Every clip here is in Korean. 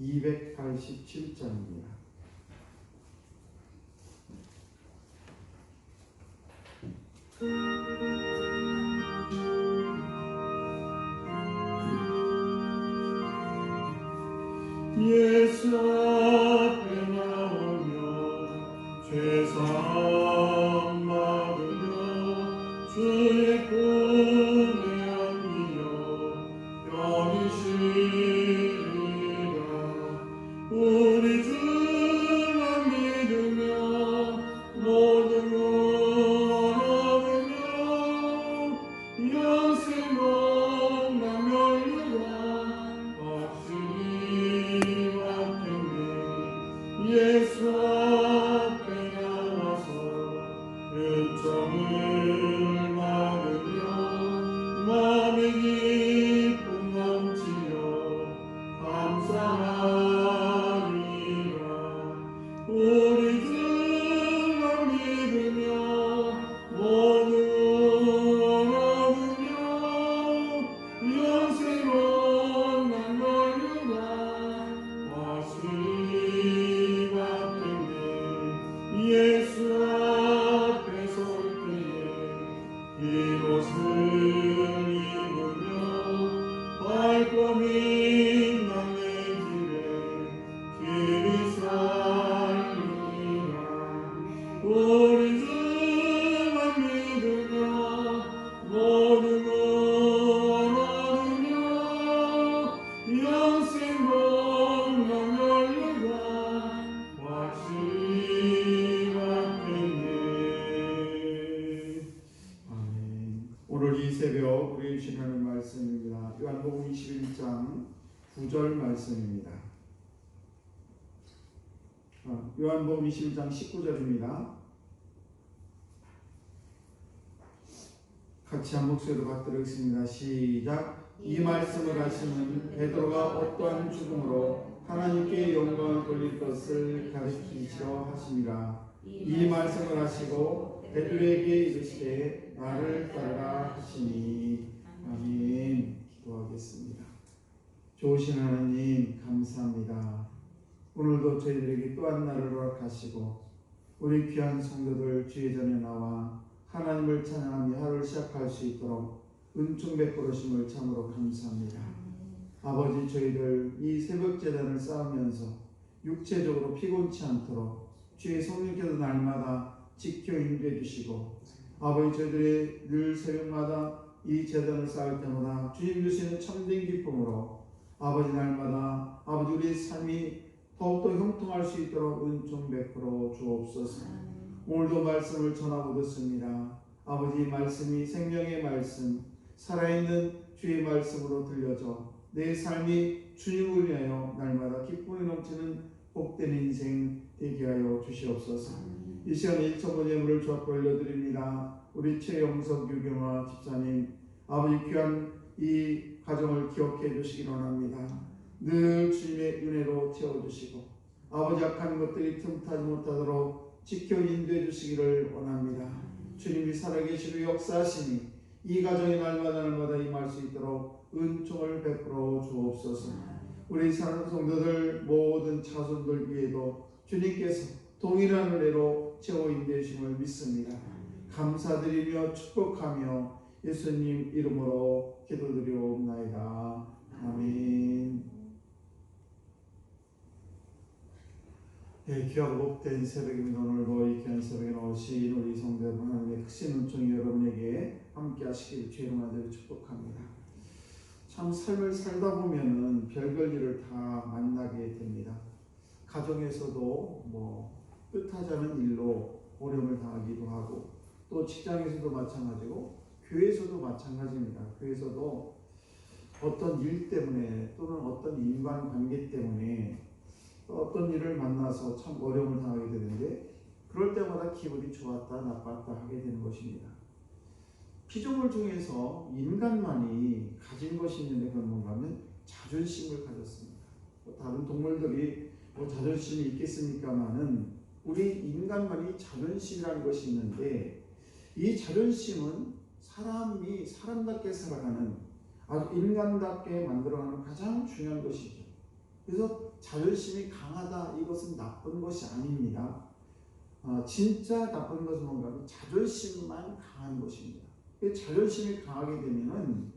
287장입니다. 예수 앞에 나오며 죄사 입으며 밝고 빛나는 길에 길이 살리라. 우리 주만 믿으며 모든 얻으며 영생은 나멸류가 확실히 받겠네 아멘 오늘 이 새벽 우리 주신 하나님 말씀입니다. 요한복음 21장 9절 말씀입니다 아, 요한복음 21장 19절입니다 같이 한 목소리로 받들겠습니다. 시작. 이 말씀을 하시는 베드로가 어떠한 죽음으로 하나님께 영광을 돌릴 것을 가르치시려 하심이라. 이 말씀을 하시고 베드로에게 이르시되 나를 따르라 하시니 아멘. 기도하겠습니다. 좋으신 하나님 감사합니다. 오늘도 저희들에게 또 한 날을 허락하시고 우리 귀한 성도들 주의 전에 나와 하나님을 찬양하며 하루를 시작할 수 있도록 은총 베풀으심을 참으로 감사합니다. 아버지 저희들 이 새벽 재단을 쌓으면서 육체적으로 피곤치 않도록 주의 성령께서 날마다 지켜 인도해 주시고 아버지 저희들이 늘 새벽마다 이 재단을 쌓을 때마다 주님 주시는 참된 기쁨으로 아버지 날마다 아버지 우리 삶이 더욱더 형통할 수 있도록 은총 베풀어 주옵소서. 오늘도 말씀을 전하고 듣습니다. 아버지 말씀이 생명의 말씀, 살아있는 주의 말씀으로 들려져 내 삶이 주님을 위하여 날마다 기쁨이 넘치는 복된 인생 되게 하여 주시옵소서. 이 시간에 1천 예물을 주 앞에 올려드립니다. 우리 최영석 유경화 집사님 아버지 귀한 이 가정을 기억해 주시기 원합니다. 늘 주님의 은혜로 채워주시고 아버지 악한 것들이 틈타지 못하도록 지켜 인도해 주시기를 원합니다. 주님이 살아계시고 역사하시니 이 가정이 날마다 날마다 임할 수 있도록 은총을 베풀어 주옵소서. 우리 사는 성도들 모든 자손들 위에도 주님께서 동일한 은혜로 인도해 주심을 믿습니다. 감사드리며 축복하며 예수님 이름으로 기도드리옵나이다. 아멘. 예, 귀하고 복된 새벽입니다. 오늘도 이 귀한 새벽에 나오신 우리 여러분 하나님의 크신 은총이 여러분에게 함께 하시길 주의 이름으로 축복합니다. 참 삶을 살다 보면은 별별 일을 다 만나게 됩니다. 가정에서도 뭐 않은 일로 어려움을 당하기도 하고 또 직장에서도 마찬가지고 교회에서도 마찬가지입니다. 교회에서도 어떤 일 때문에 또는 어떤 인간관계 때문에 어떤 일을 만나서 참 어려움을 당하게 되는데 그럴 때마다 기분이 좋았다 나빴다 하게 되는 것입니다. 피조물 중에서 인간만이 가진 것이 있는데 그건 뭔가 하면 자존심을 가졌습니다. 뭐 다른 동물들이 뭐 자존심이 있겠습니까마는 우리 인간만이 자존심이라는 것이 있는데 이 자존심은 사람이 사람답게 살아가는 아주 인간답게 만들어가는 가장 중요한 것이죠. 그래서 자존심이 강하다 이것은 나쁜 것이 아닙니다. 어, 진짜 나쁜 것은 뭔가 자존심만 강한 것입니다. 그 자존심이 강하게 되면은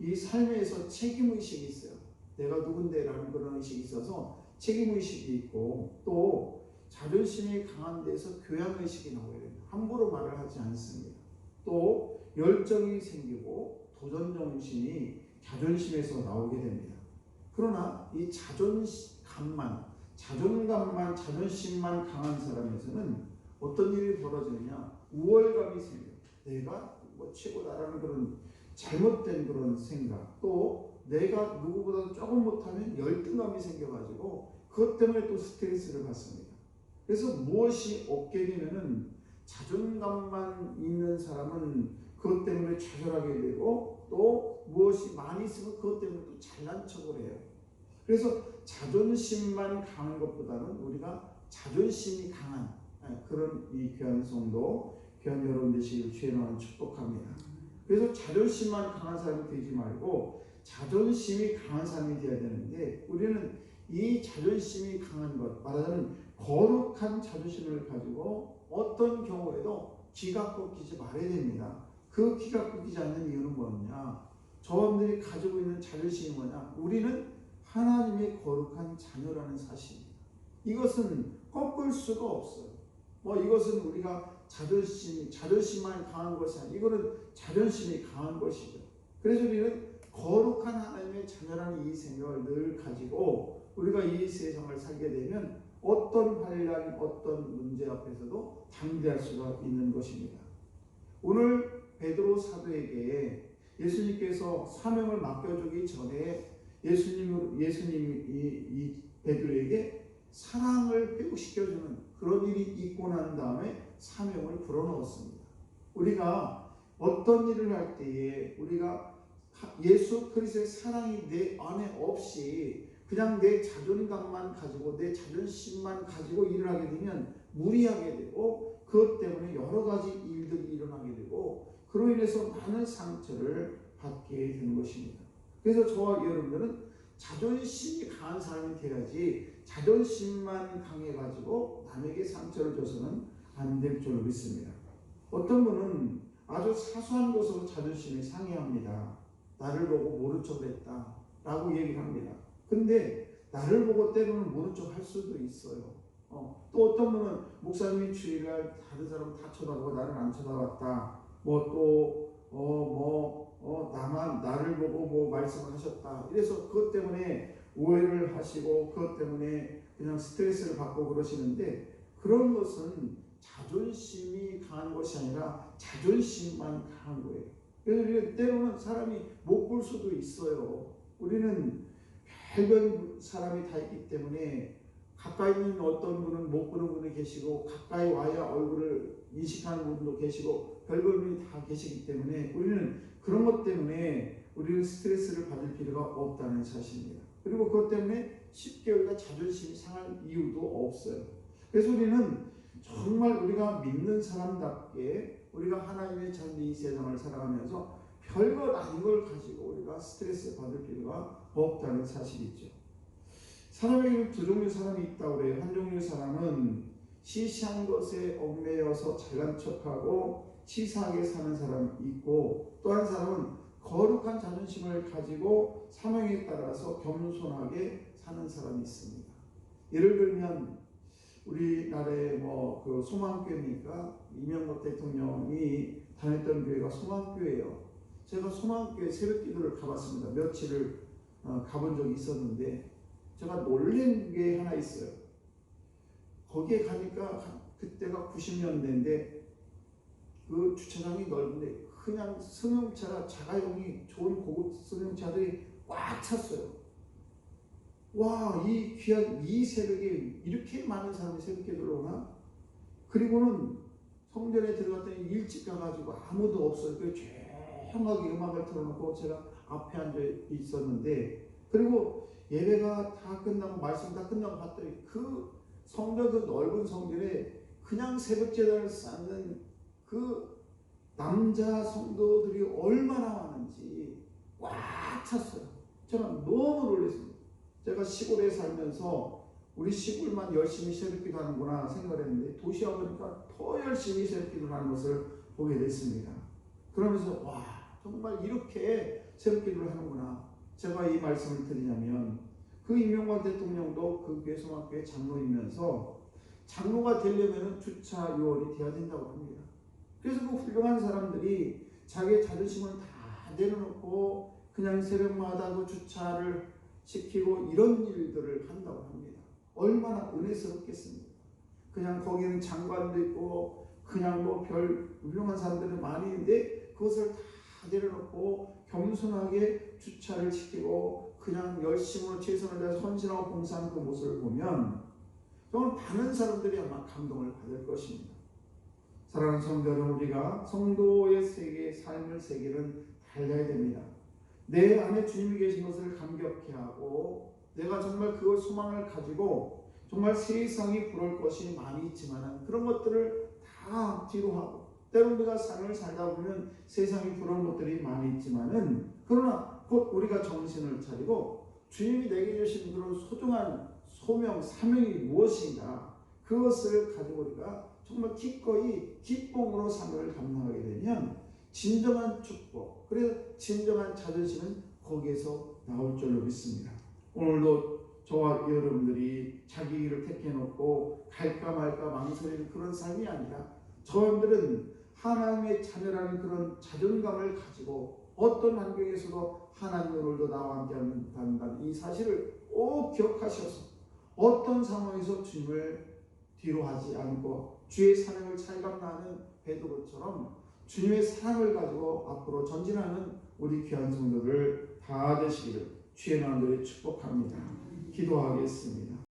이 삶에서 책임 의식이 있어요. 내가 누군데라는 그런 의식이 있어서 책임 의식이 있고 또 자존심이 강한 데서 교양 의식이 나오게 됩니다. 함부로 말을 하지 않습니다. 또 열정이 생기고 도전 정신이 자존심에서 나오게 됩니다. 그러나 이 자존감만 자존감만 자존심만 강한 사람에서는 어떤 일이 벌어지느냐 우월감이 생겨요. 내가 뭐 최고다라는 그런 잘못된 그런 생각 또 내가 누구보다 조금 못하면 열등감이 생겨가지고 그것 때문에 또 스트레스를 받습니다. 그래서 무엇이 없게 되면은 자존감만 있는 사람은 그것 때문에 좌절하게 되고 또 무엇이 많이 있으면 그것 때문에 또 잘난 척을 해요. 그래서 자존심만 강한 것보다는 우리가 자존심이 강한 예, 그런 이 귀한 성도, 귀한 여러분 되시길 주의 이름으로 축복합니다. 그래서 자존심만 강한 사람이 되지 말고 자존심이 강한 사람이 되어야 되는데 우리는 이 자존심이 강한 것, 말하자면 거룩한 자존심을 가지고 어떤 경우에도 기가 꺾이지 말아야 됩니다. 그 기가 꺾이지 않는 이유는 뭐냐? 저분들이 가지고 있는 자존심이 뭐냐? 우리는 하나님의 거룩한 자녀라는 사실입니다. 이것은 꺾을 수가 없어요. 뭐 이것은 우리가 자존심, 자존심만 강한 것이 아니라 이거는 자존심이 강한 것이죠. 그래서 우리는 거룩한 하나님의 자녀라는 이 생각을 늘 가지고 우리가 이 세상을 살게 되면 어떤 환란, 어떤 문제 앞에서도 당대할 수가 있는 것입니다. 오늘 베드로 사도에게 예수님께서 사명을 맡겨주기 전에 예수님 예수님이 이, 이 베드로에게 사랑을 회복시켜주는 그런 일이 있고 난 다음에 사명을 불어넣었습니다. 우리가 어떤 일을 할 때에 우리가 예수 그리스도의 사랑이 내 안에 없이 그냥 내 자존감만 가지고 내 자존심만 가지고 일을 하게 되면 무리하게 되고 그것 때문에 여러 가지 일들이 일어나게 되고 그로 인해서 많은 상처를 받게 되는 것입니다. 그래서 저와 여러분들은 자존심이 강한 사람이 되어야지 자존심만 강해가지고 남에게 상처를 줘서는 안 될 줄 믿습니다. 어떤 분은 아주 사소한 것으로 자존심이 상해합니다. 나를 보고 모른 척을 했다. 라고 얘기를 합니다. 근데 나를 보고 때로는 모른 척 할 수도 있어요. 어, 또 어떤 분은 목사님이 주일날 다른 사람 다 쳐다보고 나를 안 쳐다봤다. 뭐 또, 어, 뭐, 어, 나만 나를 보고 뭐 말씀을 하셨다. 이래서 그것 때문에 오해를 하시고 그것 때문에 그냥 스트레스를 받고 그러시는데 그런 것은 자존심이 강한 것이 아니라 자존심만 강한 거예요. 그래서 때로는 사람이 못 볼 수도 있어요. 우리는 별별 사람이 다 있기 때문에 가까이 있는 어떤 분은 못 보는 분이 계시고 가까이 와야 얼굴을 인식하는 분도 계시고 별별 분이 다 계시기 때문에 우리는 그런 것 때문에 우리는 스트레스를 받을 필요가 없다는 사실입니다. 그리고 그것 때문에 쉽게 우리가 자존심이 상할 이유도 없어요. 그래서 우리는 정말 우리가 믿는 사람답게 우리가 하나님의 자녀 이 세상을 살아가면서 별것 아닌 걸 가지고 우리가 스트레스 받을 필요가 없다는 사실이죠. 사람에게는 두 종류의 사람이 있다고 그래요. 한 종류의 사람은 시시한 것에 얽매여서 잘난 척하고 치사하게 사는 사람이 있고 또 한 사람은 거룩한 자존심을 가지고 사명에 따라서 겸손하게 사는 사람이 있습니다. 예를 들면 우리나라의 뭐 그 소망교회니까 이명박 대통령이 다녔던 교회가 소망교회예요. 제가 소망교회 새벽 기도를 가봤습니다. 며칠을 어, 가본 적이 있었는데 제가 놀란 게 하나 있어요. 거기에 가니까 그때가 90년대인데 그 주차장이 넓은데 그냥 승용차가 자가용이 좋은 고급 승용차들이 꽉 찼어요. 와, 이 귀한 이 새벽에 이렇게 많은 사람이 새벽에 들어오나? 그리고는 성전에 들어갔더니 일찍 가가지고 아무도 없어요. 그조 용하게 음악을 틀어놓고 제가 앞에 앉아 있었는데 그리고 예배가 다 끝나고 말씀 다 끝나고 봤더니 그 성전 그 넓은 성전에 그냥 새벽 제단을 쌓는 그 남자 성도들이 얼마나 많은지 꽉 찼어요. 저는 너무 놀랐습니다. 제가 시골에 살면서 우리 시골만 열심히 새벽기도 하는구나 생각했는데 도시에 와보니까 더 열심히 새벽기도 하는 것을 보게 됐습니다. 그러면서 와 정말 이렇게 새벽기도를 하는구나. 제가 이 말씀을 드리냐면 그 이명박 대통령도 그 소망교회 장로이면서 장로가 되려면 주차 요원이 되어야 된다고 합니다. 그래서 그 훌륭한 사람들이 자기의 자존심을 다 내려놓고 그냥 새벽마다 그 주차를 시키고 이런 일들을 한다고 합니다. 얼마나 은혜스럽겠습니까? 그냥 거기는 장관도 있고 그냥 뭐 별 훌륭한 사람들이 많이 있는데 그것을 다 내려놓고 겸손하게 주차를 시키고 그냥 열심으로 최선을 다해 헌신하고 봉사하는 그 모습을 보면 정말 많은 사람들이 아마 감동을 받을 것입니다. 사랑하는 성도 여러분, 우리가 성도의 세계, 삶의 세계는 달려야 됩니다. 내 안에 주님이 계신 것을 감격해 하고 내가 정말 그 소망을 가지고 정말 세상이 부러울 것이 많이 있지만 그런 것들을 다 뒤로 하고 때로는 우리가 삶을 살다 보면 세상이 부러운 것들이 많이 있지만은 그러나 곧 우리가 정신을 차리고 주님이 내게 주신 그런 소중한 소명, 사명이 무엇인가 그것을 가지고 우리가 정말 기꺼이 기쁨으로 삶을 감당하게 되면 진정한 축복, 그래서 진정한 자존심은 거기에서 나올 줄로 믿습니다. 오늘도 저와 여러분들이 자기 길을 택해놓고 갈까 말까 망설이는 그런 삶이 아니라 저분들은 하나님의 자녀라는 그런 자존감을 가지고 어떤 환경에서도 하나님의 오늘도 나와 함께 한다는 이 사실을 꼭 기억하셔서 어떤 상황에서 주님을 뒤로 하지 않고 주의 사랑을 찰감나는 베드로처럼 주님의 사랑을 가지고 앞으로 전진하는 우리 귀한 성도들 다 되시기를 주의 나름대로 축복합니다. 기도하겠습니다.